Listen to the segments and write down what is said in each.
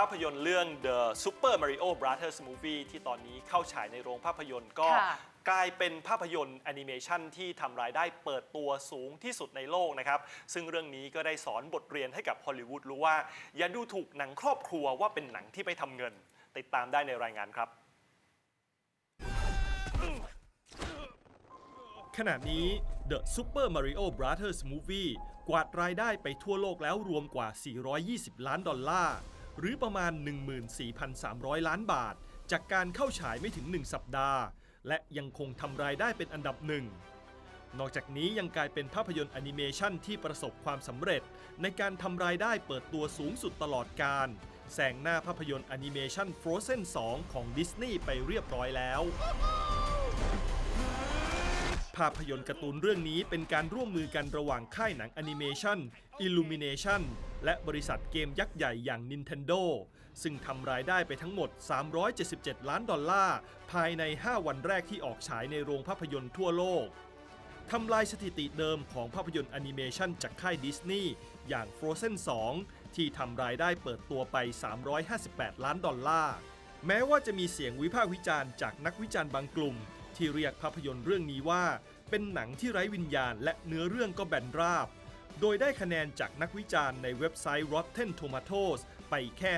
ภาพยนตร์เรื่อง The Super Mario Brothers Movie ที่ตอนนี้เข้าฉายในโรงภาพยนตร์ก็ค่ะกลายเป็นภาพยนตร์แอนิเมชันที่ทำรายได้เปิดตัวสูงที่สุดในโลกนะครับ ซึ่งเรื่องนี้ก็ได้สอนบทเรียนให้กับฮอลลีวูดรู้ว่า อย่าดูถูกหนังครอบครัวว่าเป็นหนังที่ไม่ทำเงิน ติดตามได้ในรายงานครับ ขณะนี้ The Super Mario Brothers Movie กวาดรายได้ไปทั่วโลกแล้วรวมกว่า 420 ล้านดอลลาร์ หรือประมาณ 14,300 ล้านบาท จากการเข้าฉายไม่ถึง 1 สัปดาห์ และยังคงทำรายได้เป็นอันดับหนึ่ง นอกจากนี้ยังกลายเป็นภาพยนตร์แอนิเมชันที่ประสบความสำเร็จ ในการทำรายได้เปิดตัวสูงสุดตลอดการแซงหน้าภาพยนตร์แอนิเมชัน Frozen 2 ของดิสนีย์ไปเรียบร้อยแล้วาพยนตร์การ์ตูนเรื่องนี้เป็นการร่วมมือกันระหว่างค่ายหนังแอนิเมชัน Illumination และบริษัทเกมยักษ์ใหญ่อย่าง Nintendo ซึ่งทำรายได้ไปทั้งหมด 377 ล้านดอลลาร์ ภายใน 5 วันแรกที่ออกฉายในโรงภาพยนตร์ทั่วโลกทำลายสถิติเดิมของภาพยนตร์แอนิเมชันจากค่ายดิสนีย์อย่าง Frozen 2 ที่ทำรายได้เปิดตัวไป 358 ล้านดอลลาร์ แม้ว่าจะมีเสียงวิพากษ์วิจารณ์จากนักวิจารณ์บางกลุ่ม ที่เรียกภาพยนตร์เรื่องนี้ว่า เป็นหนังที่ไร้วิญญาณและเนื้อเรื่องก็แบนราบ โดยได้คะแนนจากนักวิจารณ์ในเว็บไซต์ Rotten Tomatoes ไปแค่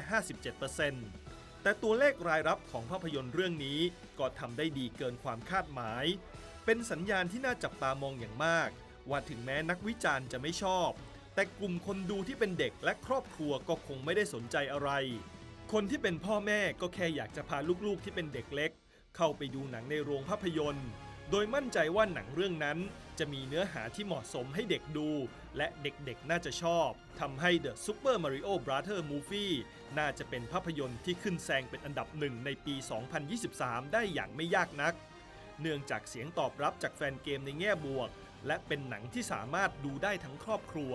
57%แต่ตัวเลขรายรับของภาพยนตร์เรื่องนี้ก็ทำได้ดีเกินความคาดหมาย เป็นสัญญาณที่น่าจับตามองอย่างมาก ว่าถึงแม้นักวิจารณ์จะไม่ชอบ แต่กลุ่มคนดูที่เป็นเด็กและครอบครัวก็คงไม่ได้สนใจอะไร คนที่เป็นพ่อแม่ก็แค่อยากจะพาลูกๆที่เป็นเด็กเล็ก เข้าไปดูหนังในโรงภาพยนตร์ โดยมั่นใจว่าหนังเรื่องนั้น จะมีเนื้อหาที่เหมาะสมให้เด็กดู และเด็กๆน่าจะชอบทำให้ The Super Mario Brother Movie น่าจะเป็นภาพยนตร์ที่ขึ้นแซงเป็นอันดับหนึ่งในปี 2023 ได้อย่างไม่ยากนัก เนื่องจากเสียงตอบรับจากแฟนเกมในแง่บวก และเป็นหนังที่สามารถดูได้ทั้งครอบครัว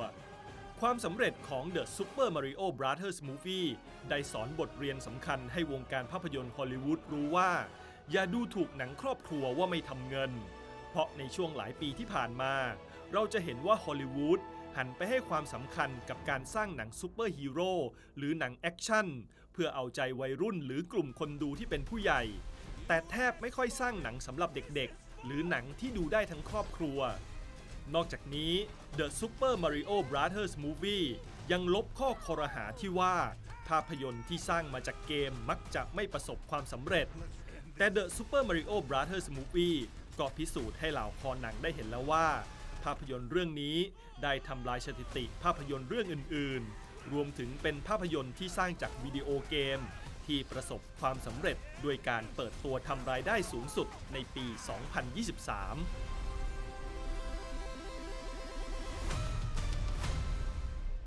ความสำเร็จของ The Super Mario Brothers Movie ได้สอนบทเรียนสำคัญให้วงการภาพยนตร์ฮอลลีวูดรู้ว่า อย่าดูถูกหนังครอบครัวว่าไม่ทำเงิน เพราะในช่วงหลายปีที่ผ่านมา เราจะเห็นว่าฮอลลีวูดหันไปให้ความสำคัญกับการสร้างหนังซูเปอร์ฮีโร่หรือหนังแอคชั่น เพื่อเอาใจวัยรุ่นหรือกลุ่มคนดูที่เป็นผู้ใหญ่ แต่แทบไม่ค่อยสร้างหนังสำหรับเด็กๆ หรือหนังที่ดูได้ทั้งครอบครัว นอกจากนี้ The Super Mario Brothers Movie ยังลบข้อคอรหาที่ว่า ภาพยนตร์ที่สร้างมาจากเกมมักจะไม่ประสบความสำเร็จ แต่ The Super Mario Brothers Movie ก็พิสูจน์ให้เหล่าคอหนังได้เห็นแล้วว่า ภาพยนตร์เรื่องนี้ได้ทำลายสถิติภาพยนตร์เรื่องอื่น ๆ รวมถึงเป็นภาพยนตร์ที่สร้างจากวิดีโอเกม ที่ประสบความสำเร็จด้วยการเปิดตัวทำรายได้สูงสุดในปี 2023